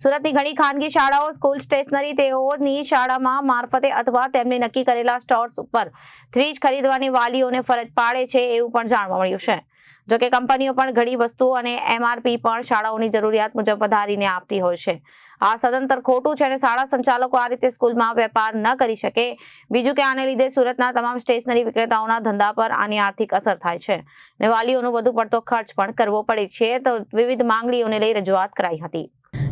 સુરતની ઘણી ખાનગી શાળાઓ સ્કૂલ સ્ટેશનરી તેઓની શાળામાં મારફતે અથવા તેમની નક્કી કરેલા સ્ટોર્સ ઉપર ફ્રીજ ખરીદવાની વાલીઓને ફરજ પાડે છે એવું પણ જાણવા મળ્યું છે. જોકે કંપનીઓ પણ ઘણી વસ્તુઓ અને એમઆરપી પણ શાળાઓની જરૂરિયાત મુજબ વધારીને આપતી હોય છે. આ સદંતર ખોટું છે અને શાળા સંચાલકો આ રીતે સ્કૂલમાં વેપાર ન કરી શકે. બીજું કે આને લીધે સુરતના તમામ સ્ટેશનરી વિક્રેતાઓના ધંધા પર આની આર્થિક અસર થાય છે અને વાલીઓનો વધુ પડતો ખર્ચ પણ કરવો પડે છે તો વિવિધ માંગણીઓને લઈ રજૂઆત કરાઈ હતી.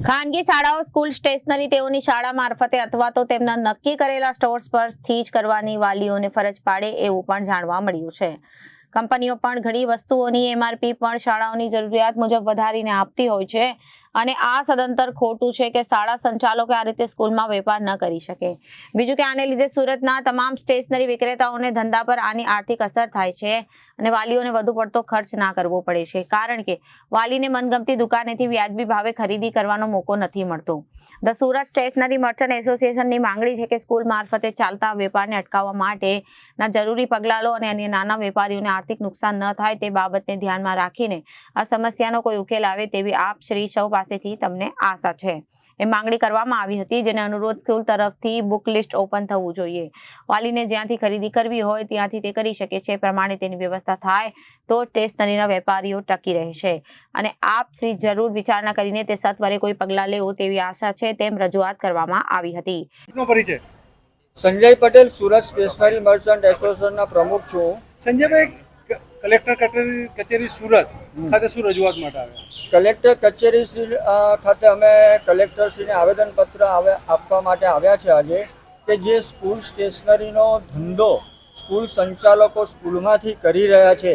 ખાનગી શાળાઓ સ્કૂલ સ્ટેશનરી તેઓની શાળા મારફતે અથવા તો તેમના નક્કી કરેલા સ્ટોર્સ પરથી જ કરવાની વાલીઓને ફરજ પાડે એવું પણ જાણવા મળ્યું છે. કંપનીઓ પણ ઘણી વસ્તુઓની એમઆરપી પણ શાળાઓની જરૂરિયાત મુજબ વધારીને આપતી હોય છે. અને આ સદંતર ખોટું છે કે શાળા સંચાલકો આ રીતે સ્કૂલમાં વેપાર ન કરી શકે. બીજું કે આને લીધે સુરતના તમામ સ્ટેશનરી વિક્રેતાઓને ધંધા પર આની આર્થિક અસર થાય છે અને વાલીઓને વધુ પડતો ખર્ચ ના કરવો પડે છે. કારણ કે વાલીને મનગમતી દુકાનેથી વ્યાજબી ભાવે ખરીદી કરવાનો મોકો નથી મળતો. ધ સુરત સ્ટેશનરી મર્ચન્ટ એસોસિએશનની માંગણી છે કે સ્કૂલ મારફતે ચાલતા વેપારને અટકાવવા માટેના જરૂરી પગલાં લો અને અન્ય નાના વેપારીઓને આર્થિક નુકસાન ન થાય તે બાબતને ધ્યાનમાં રાખીને આ સમસ્યાનો કોઈ ઉકેલ આવે તેવી આપ શ્રી સૌ પાસેથી તમને આશા છે. એ માંગણી કરવામાં આવી હતી જેને અનુરોધ સ્કૂલ તરફથી બુક લિસ્ટ ઓપન થવું જોઈએ. વાલીને જ્યાંથી ખરીદી કરવી હોય ત્યાંથી તે કરી શકે છે. પ્રમાણે તેની વ્યવસ્થા થાય તો સ્ટેશનરીના વેપારીઓ ટકી રહેશે. અને આપ શ્રી જરૂર વિચારણા કરીને તે સત્વરે કોઈ પગલાં લેવો તેવી આશા છે તેમ રજૂઆત કરવામાં આવી હતી. સંજય પટેલ સુરત સ્ટેશનરી મર્ચન્ટ એસોસિએશનના પ્રમુખ છું. સંજયભાઈ કલેક્ટર કચેરી કચેરી સુરત ખાતે શું રજૂઆત માટે આવ્યા કલેક્ટર કચેરી શ્રી ખાતે અમે કલેક્ટરશ્રીને આવેદનપત્ર આવે આપવા માટે આવ્યા છે આજે કે જે સ્કૂલ સ્ટેશનરીનો ધંધો સ્કૂલ સંચાલકો સ્કૂલમાંથી કરી રહ્યા છે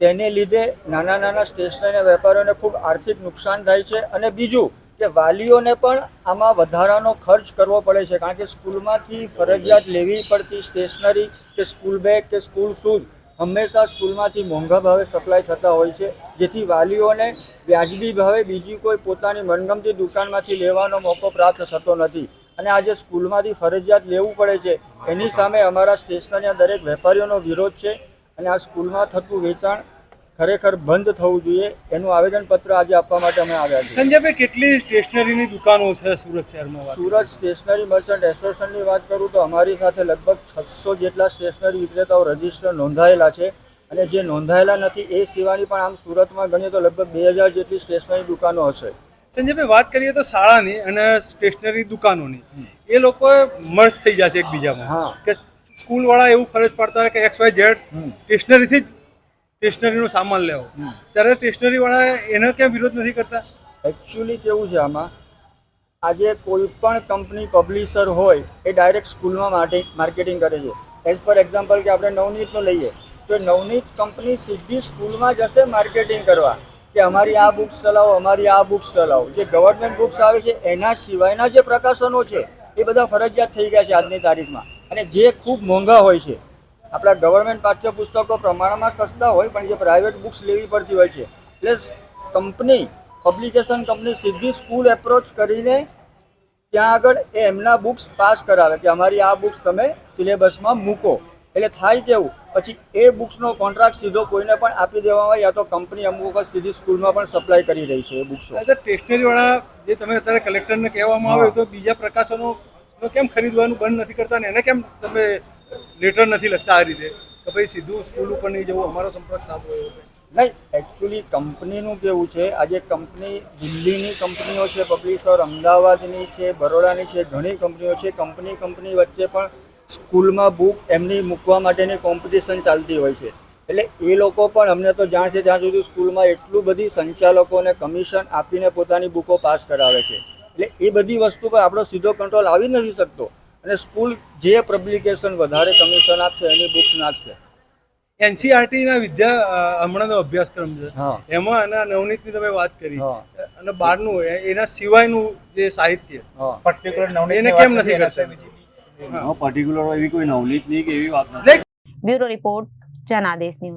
તેને લીધે નાના નાના સ્ટેશનરી વેપારીઓને ખૂબ આર્થિક નુકસાન થાય છે અને બીજું કે વાલીઓને પણ આમાં વધારાનો ખર્ચ કરવો પડે છે કારણ કે સ્કૂલમાંથી ફરજિયાત લેવી પડતી સ્ટેશનરી કે સ્કૂલ બેગ કે સ્કૂલ શૂઝ હંમેશા સ્કૂલમાંથી મોંઘા ભાવે સપ્લાય થતા હોય છે, જેથી વાલીઓને વ્યાજબી ભાવે બીજી કોઈ પોતાની મનગમતી દુકાનમાંથી લેવાનો મોકો પ્રાપ્ત થતો નથી. અને આજે સ્કૂલમાંથી ફરજિયાત લેવું પડે છે, એની સામે અમારા સ્ટેશનના દરેક વેપારીઓનો વિરોધ છે. અને આ સ્કૂલમાં થતું વેચાણ ખરેખર બંધ થવું જોઈએ. એનું આવેદનપત્ર આજે આપવા માટે અમે આવ્યા છીએ. સંજયભાઈ કેટલી સ્ટેશનરીની દુકાનો છે સુરત શહેરમાં સુરત સ્ટેશનરી મર્ચન્ટ એસોસિએશનની વાત કરું તો અમારી સાથે લગભગ છસો જેટલા સ્ટેશનરી વિક્રેતાઓ રજિસ્ટર નોંધાયેલા છે. અને જે નોંધાયેલા નથી એ સિવાયની પણ આમ સુરતમાં ગણીએ તો લગભગ બે હજાર જેટલી સ્ટેશનરી દુકાનો હશે. સંજયભાઈ વાત કરીએ તો શાળાની અને સ્ટેશનરી દુકાનોની. એ લોકો મર્જ થઈ જશે એકબીજામાં. હા. કે સ્કૂલવાળા એવું ફરજ પાડતા કે એક્સ વાય ઝેડ સ્ટેશનરીથી જ સ્ટેશનરીનો સામાન લેવો. ત્યારે સ્ટેશનરી વાળા એનો કેમ વિરોધ નથી કરતા? એકચ્યુઅલી કેવું છે આમાં? આજે કોઈ પણ કંપની પબ્લિશર હોય એ ડાયરેક્ટ સ્કૂલમાં માટે માર્કેટિંગ કરે છે. એઝ પર એક્ઝામ્પલ કે આપણે નવનીતનો લઈએ તો નવનીત કંપની સીધી સ્કૂલમાં જશે માર્કેટિંગ કરવા. કે અમારી આ બુક્સ ચલાવો અમારી આ બુક્સ ચલાવો. જે ગવર્મેન્ટ બુક્સ આવે છે એના સિવાયના જે પ્રકાશનો છે એ બધા ફરજિયાત થઈ ગયા છે આજની તારીખમાં. અને જે ખૂબ મોંઘા હોય છે આપણા ગવર્મેન્ટ પાઠ્યપુસ્તકો પ્રમાણમાં સસ્તા હોય પણ જે પ્રાઇવેટ બુક્સ લેવી પડતી હોય છે. એટલે કંપની પબ્લિકેશન કંપની સીધી સ્કૂલ એપ્રોચ કરીને ત્યાં આગળ એ એમના બુક્સ પાસ કરાવે કે અમારી આ બુક્સ તમે સિલેબસમાં મૂકો. એટલે થાય કેવું? પછી એ બુક્સનો કોન્ટ્રાક્ટ સીધો કોઈને પણ આપી દેવામાં આવે યા તો કંપની અમુક વખત સીધી સ્કૂલમાં પણ સપ્લાય કરી રહી છે એ બુક્સો સ્ટેશનરીવાળા જે તમે અત્યારે કલેક્ટરને કહેવામાં આવે તો બીજા પ્રકાશનો કેમ ખરીદવાનું બંધ નથી કરતા ને એને કેમ તમે લેટર નથી લખતા આ રીતે કે ભાઈ સીધું સ્કૂલ ઉપર નહીં જવું અમારો સંપર્ક સાધવો એવો નહીં એકચ્યુઅલી કંપનીનું કેવું છે, આજે કંપની દિલ્હીની કંપનીઓ છે, પબ્લિશર અમદાવાદની છે, બરોડાની છે, ઘણી કંપનીઓ છે, કંપની કંપની વચ્ચે પણ સ્કૂલમાં બુક એમની મૂકવા માટેની કોમ્પિટિશન ચાલતી હોય છે. એટલે એ લોકો પણ અમને તો જાણ છે ત્યાં સુધી સ્કૂલમાં એટલું બધી સંચાલકોને કમિશન આપીને પોતાની બુકો પાસ કરાવે છે. એટલે એ બધી વસ્તુ પર આપણો સીધો કંટ્રોલ આવી નથી શકતો. અને સ્કૂલ જે પબ્લિકેશન વધારે કમિશન આપશે એની બુક્સ નાખશે. એનસીઆરટીના વિદ્યા હમણાંનો અભ્યાસક્રમ છે. એમાં અને નવનીતની તમે વાત કરી. અને બારનું એના સિવાયનું જે સાહિત્ય. એને કેમ નથી કરતા? પર્ટિક્યુલર એવી કોઈ નવનીત નહીં કે એવી વાત નથી બ્યુરો રિપોર્ટ જનાદેશ ન્યૂઝ.